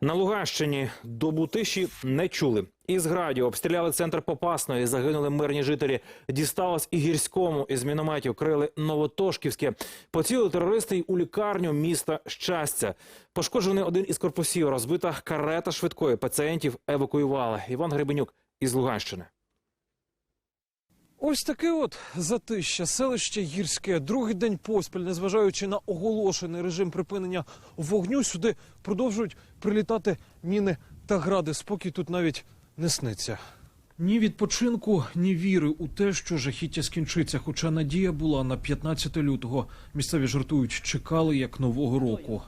На Луганщині добу тиші не чули. Із градів обстріляли центр Попасної, загинули мирні жителі. Дісталось і гірському, із мінометів крили Новотошківське. Поцілили терористи й у лікарню міста Щастя. Пошкоджений один із корпусів, розбита карета швидкої. Пацієнтів евакуювали. Іван Гребенюк із Луганщини. Ось таке от затища, селище гірське. Другий день поспіль, незважаючи на оголошений режим припинення вогню, сюди продовжують прилітати міни та гради. Спокій тут навіть не сниться. Ні відпочинку, ні віри у те, що жахіття скінчиться. Хоча надія була на 15 лютого. Місцеві жартують, чекали як нового року.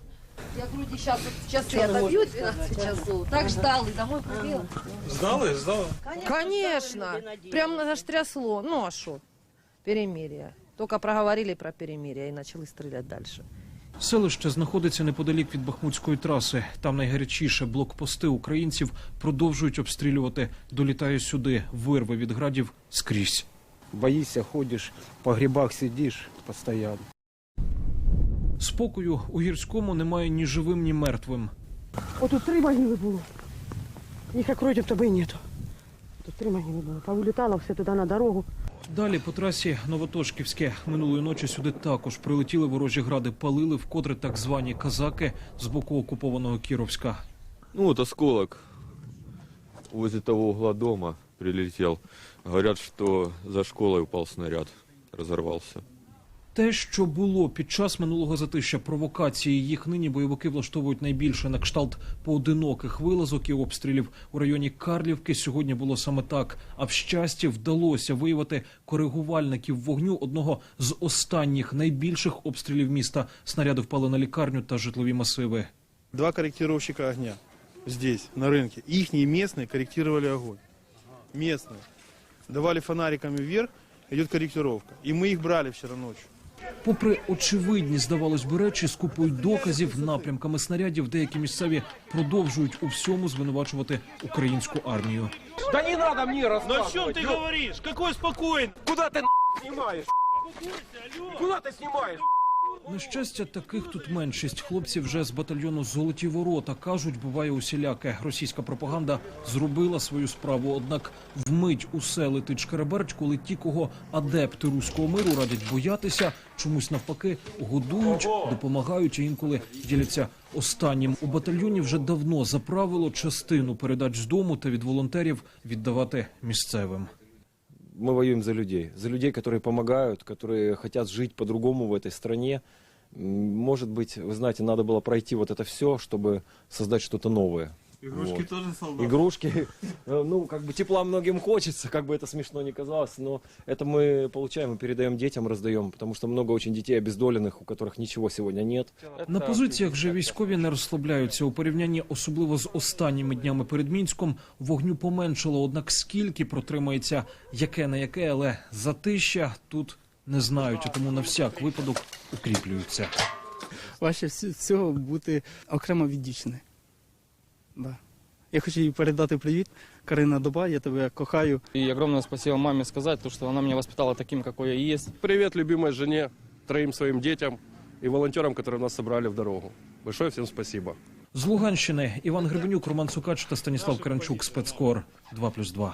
Я вроде сейчас вот часы отобьют 12 часов. Так ждал и домой прибил. Здали, здали. Конечно. Прям аж трясло. Ну а что? Перемирие. Только проговорили про перемирие и начали стрелять дальше. Селище знаходиться неподалік від Бахмутської траси. Там найгарячіше блокпости українців продовжують обстрілювати. Долітає сюди вирви від градів скрізь. Боишься, ходишь, по грибах сидишь постоянно. Спокою у гірському немає ні живим, ні мертвим. Отут три могили було. Їх як вроді тебе і нету. Тут три могили було. Повилітало все туди на дорогу. Далі по трасі Новотошківське минулої ночі сюди також прилетіли ворожі гради, палили вкотре так звані казаки з боку окупованого Кіровська. Ну, вот осколок возле того угла дома прилетел. Говорят, что за школой упал снаряд, разорвался. Те, що було під час минулого затища провокації, їх нині бойовики влаштовують найбільше на кшталт поодиноких вилазок і обстрілів у районі Карлівки. Сьогодні було саме так. А в щасті вдалося виявити коригувальників вогню одного з останніх найбільших обстрілів міста. Снаряди впали на лікарню та житлові масиви. Два корректировщика огня здесь, на рынке. Ихние местные корректировали огонь. Местные. Давали фонариками вверх, идет корректировка. И мы их брали вчера ночью. Попри очевидні, здавалось би, речі, з купою доказів, напрямками снарядів, деякі місцеві продовжують у всьому звинувачувати українську армію. Да не надо мені розказувати! На чому ти говориш? Какой спокойный? На щастя, таких тут меншість. Хлопці вже з батальйону Золоті ворота кажуть, буває усіляке. Російська пропаганда зробила свою справу. Однак вмить усе летить коли ті, кого адепти руського миру радять боятися, чомусь навпаки годують, допомагають і інколи діляться останнім. У батальйоні вже давно за правило частину передач з дому та від волонтерів віддавати місцевим Мы воюем за людей. За людей, которые помогают, которые хотят жить по-другому в этой стране. М, Может быть, вы знаете, надо было пройти вот это все, чтобы создать что-то новое. Игрушки тоже солдаты. Игрушки. Э, Ну, как бы тепла многим хочется, как бы это смешно ни казалось, но это мы получаем и передаем детям, раздаем, потому что много очень детей обездоленных, у которых ничего сегодня нет. На позиціях вже військові не розслабляються. У порівнянні особливо з останніми днями перед Мінськом вогню поменшало. Однак скільки протримається яке на яке, але затища тут не знають, а тому на всяк випадок укріплюються. важче всі- всього бути окремо від дівчини. Да. Я хочу їй передати привіт. Карина Дуба, я тебе кохаю. И огромное спасибо маме сказать, то, что она меня воспитала таким, какой я есть. Привет любимой жене, троим своим детям и волонтерам, которые нас собрали в дорогу. Большое всем спасибо. З Луганщини Іван Гребенюк, Роман Сукач та Станіслав Каранчук. Спецкор 2+,2.